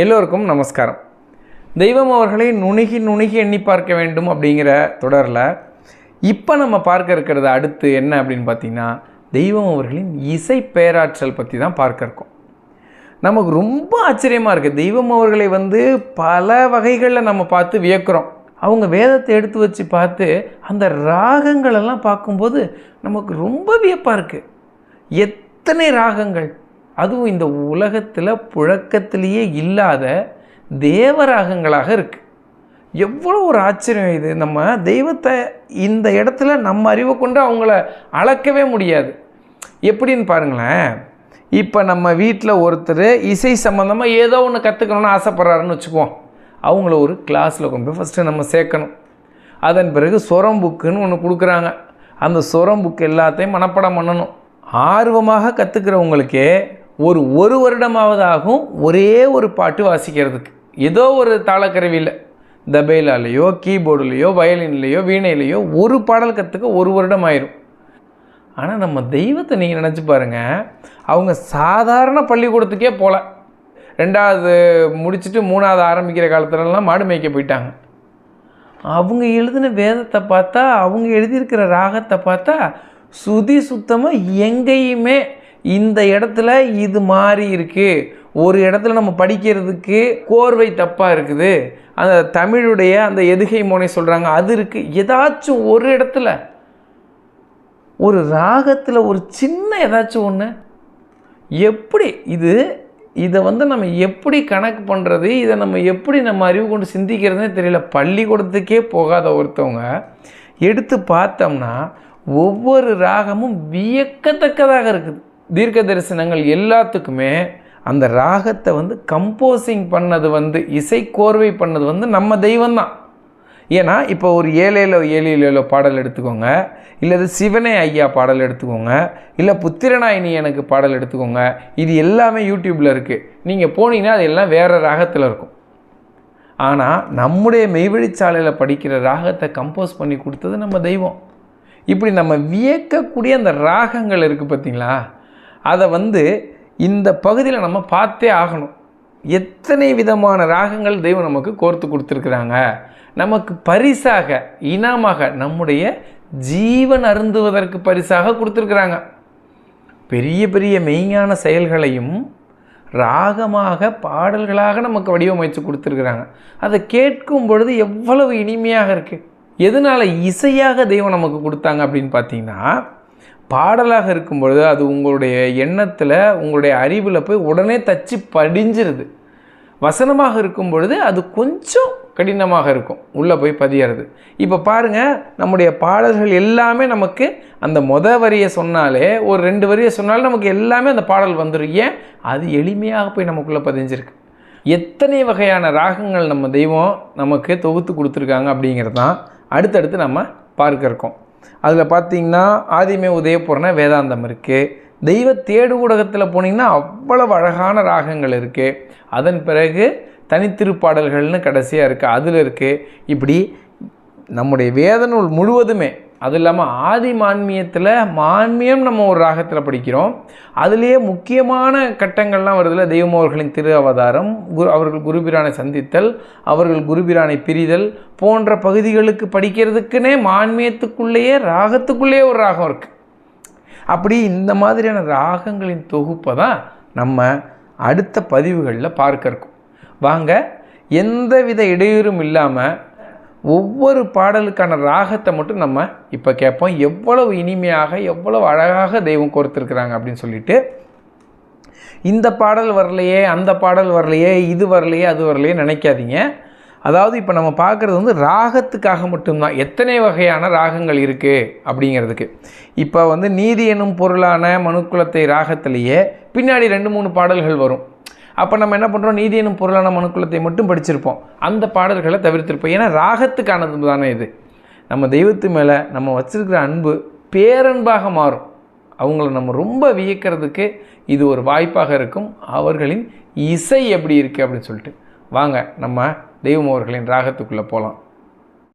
எல்லோருக்கும் நமஸ்காரம். தெய்வம் அவர்களை நுணுகி நுணுகி எண்ணி பார்க்க வேண்டும் அப்படிங்கிற தொடரில் இப்போ நம்ம பார்க்க இருக்கிறது அடுத்து என்ன அப்படின்னு பார்த்தீங்கன்னா தெய்வம் அவர்களின் இசை பேராற்றல் பற்றி தான் பார்க்க இருக்கோம். நமக்கு ரொம்ப ஆச்சரியமாக இருக்குது தெய்வம் அவர்களை வந்து பல வகைகளில் நம்ம பார்த்து வியக்கிறோம். அவங்க வேதத்தை எடுத்து வச்சு பார்த்து அந்த ராகங்களெல்லாம் பார்க்கும்போது நமக்கு ரொம்ப வியப்பாக இருக்குது எத்தனை ராகங்கள் அதுவும் இந்த உலகத்தில் புழக்கத்திலேயே இல்லாத தேவராகங்களாக இருக்குது எவ்வளோ ஒரு ஆச்சரியம் இது. நம்ம தெய்வத்தை இந்த இடத்துல நம்ம அறிவை கொண்டு அவங்கள அளக்கவே முடியாது. எப்படின்னு பாருங்களேன். இப்போ நம்ம வீட்டில் ஒருத்தர் இசை சம்மந்தமாக ஏதோ ஒன்று கற்றுக்கணும்னு ஆசைப்பட்றாருன்னு வச்சுக்குவோம். அவங்கள ஒரு கிளாஸில் கொண்டு போய் ஃபஸ்ட்டு நம்ம சேர்க்கணும். அதன் பிறகு சொரம் புக்குன்னு ஒன்று கொடுக்குறாங்க. அந்த சொரம் புக் எல்லாத்தையும் மனப்பாடம் பண்ணணும். ஆர்வமாக கற்றுக்கிறவங்களுக்கே ஒரு ஒரு வருடமாவது ஆகும் ஒரே ஒரு பாட்டு வாசிக்கிறதுக்கு. ஏதோ ஒரு தாளக்கருவியில் தபேலாலேயோ கீபோர்டுலேயோ வயலின்லேயோ வீணையிலேயோ ஒரு பாடல் கற்றுக்க ஒரு வருடம் ஆயிரும் ஆனால் நம்ம தெய்வத்தை நீங்கள் நினச்சி பாருங்கள் அவங்க சாதாரண பள்ளிக்கூடத்துக்கே போகல ரெண்டாவது முடிச்சுட்டு மூணாவது ஆரம்பிக்கிற காலத்துலலாம் மாடு மேய்க்க போயிட்டாங்க. அவங்க எழுதின வேதத்தை பார்த்தா அவங்க எழுதியிருக்கிற ராகத்தை பார்த்தா சுதி சுத்தமாக எங்கேயுமே இந்த இடத்துல இது மாறி இருக்குது ஒரு இடத்துல நம்ம படிக்கிறதுக்கு கோர்வை தப்பாக இருக்குது. அந்த தமிழுடைய அந்த எதுகை மோனை சொல்கிறாங்க அது இருக்குது ஏதாச்சும் ஒரு இடத்துல ஒரு ராகத்தில் ஒரு சின்ன ஏதாச்சும் ஒன்று எப்படி இது இதை வந்து நம்ம எப்படி கணக்கு பண்ணுறது இதை நம்ம எப்படி நம்ம அறிவு கொண்டு சிந்திக்கிறதுனே தெரியல. பள்ளிக்கூடத்துக்கே போகாத ஒருத்தவங்க எடுத்து பார்த்தோம்னா ஒவ்வொரு ராகமும் வியக்கத்தக்கதாக இருக்குது. தீர்க்க தரிசனங்கள் எல்லாத்துக்குமே அந்த ராகத்தை வந்து கம்போசிங் பண்ணது வந்து இசை கோர்வை பண்ணது வந்து நம்ம தெய்வம்தான். ஏன்னா இப்போ ஒரு ஏழேலோ ஏழிலேலோ பாடல் எடுத்துக்கோங்க இல்லது சிவனே ஐயா பாடல் எடுத்துக்கோங்க இல்லை புத்திரனாயினி எனக்கு பாடல் எடுத்துக்கோங்க இது எல்லாமே யூடியூப்பில் இருக்குது நீங்கள் போனீங்கன்னா அது எல்லாம் வேறு ராகத்தில் இருக்கும். ஆனால் நம்முடைய மெய்வழிச்சாலையில் படிக்கிற ராகத்தை கம்போஸ் பண்ணி கொடுத்தது நம்ம தெய்வம். இப்படி நம்ம வியக்கக்கூடிய அந்த ராகங்கள் இருக்குது பார்த்தீங்களா அதை வந்து இந்த பகுதியில் நம்ம பார்த்தே ஆகணும். எத்தனை விதமான ராகங்கள் தெய்வம் நமக்கு கோர்த்து கொடுத்துருக்குறாங்க? நமக்கு பரிசாக இனமாக நம்முடைய ஜீவன் அருந்துவதற்கு பரிசாக கொடுத்துருக்குறாங்க. பெரிய பெரிய மெய்ஞான செயல்களையும் ராகமாக பாடல்களாக நமக்கு வடிவமைத்து கொடுத்துருக்குறாங்க. அதை கேட்கும் பொழுது எவ்வளவு இனிமையாக இருக்குது எதனால் இசையாக தெய்வம் நமக்கு கொடுத்தாங்க அப்படின்னு பார்த்தீங்கன்னா பாடலாக இருக்கும் பொழுது அது உங்களுடைய எண்ணத்தில் உங்களுடைய அறிவில் போய் உடனே தச்சு படிஞ்சிருது. வசனமாக இருக்கும் பொழுது அது கொஞ்சம் கடினமாக இருக்கும். உள்ளே போய் பதியறது. இப்போ பாருங்கள் நம்முடைய பாடல்கள் எல்லாமே நமக்கு அந்த மொத வரியை சொன்னாலே ஒரு ரெண்டு வரியை சொன்னாலே நமக்கு எல்லாமே அந்த பாடல் வந்துடும் ஏன்? அது எளிமையாக போய் நமக்குள்ளே பதிஞ்சிருக்கு. எத்தனை வகையான ராகங்கள் நம்ம தெய்வம் நமக்கு தொகுத்து கொடுத்துருக்காங்க அப்படிங்கிறது தான் அடுத்தடுத்து நம்ம பார்க்க இருக்கோம். அதில் பார்த்தீங்கன்னா ஆதிமே உதயபூர்ண வேதாந்தம் இருக்குது தெய்வ தேடு ஊடகத்தில் போனீங்கன்னா அவ்வளவு அழகான ராகங்கள் இருக்குது அதன் பிறகு தனித்திருப்பாடல்கள்னு கடைசியாக இருக்குது அதில் இருக்குது இப்படி நம்முடைய வேதநூல் முழுவதுமே அது இல்லாமல் ஆதி மான்மியத்தில் மான்மியம் நம்ம ஒரு ராகத்தில் படிக்கிறோம். அதுலேயே முக்கியமான கட்டங்கள்லாம் வருதுல தெய்வம் அவர்களின் திரு அவதாரம் குரு அவர்கள் குருபிரானை சந்தித்தல் அவர்கள் குருபிரானை பிரிதல் போன்ற பகுதிகளுக்கு படிக்கிறதுக்குன்னே மான்மியத்துக்குள்ளேயே ராகத்துக்குள்ளேயே ஒரு ராகம் இருக்குது அப்படி இந்த மாதிரியான ராகங்களின் தொகுப்பை தான் நம்ம அடுத்த பதிவுகளில் பார்க்க இருக்கோம். வாங்க எந்தவித இடையூறும் இல்லாமல் ஒவ்வொரு பாடலுக்கான ராகத்தை மட்டும் நம்ம இப்போ கேட்போம். எவ்வளவு இனிமையாக எவ்வளவு அழகாக தெய்வம் கோர்த்துருக்குறாங்க அப்படின்னு சொல்லிட்டு இந்த பாடல் வரலையே அந்த பாடல் வரலையே இது வரலையே அது வரலையே நினைக்காதீங்க. அதாவது இப்போ நம்ம பார்க்குறது வந்து ராகத்துக்காக மட்டும்தான். எத்தனை வகையான ராகங்கள் இருக்குது அப்படிங்கிறதுக்கு. இப்போ வந்து நீதி எனும் பொருளான மனுக்குலத்தை ராகத்திலேயே பின்னாடி ரெண்டு மூணு பாடல்கள் வரும். அப்போ நம்ம என்ன பண்ணுறோம் நீதி எனும் பொருளான மனுக்குலத்தை மட்டும் படிச்சிருப்போம். அந்த பாடல்களை தவிர்த்திருப்போம். ஏன்னா ராகத்துக்கானது தானே இது. நம்ம தெய்வத்து மேலே நம்ம வச்சிருக்கிற அன்பு பேரன்பாக மாறும். அவங்கள நம்ம ரொம்ப வியக்கிறதுக்கு இது ஒரு வாய்ப்பாக இருக்கும். அவர்களின் இசை எப்படி இருக்குது அப்படின்னு சொல்லிட்டு. வாங்க நம்ம தெய்வம் அவர்களின் ராகத்துக்குள்ளே போகலாம்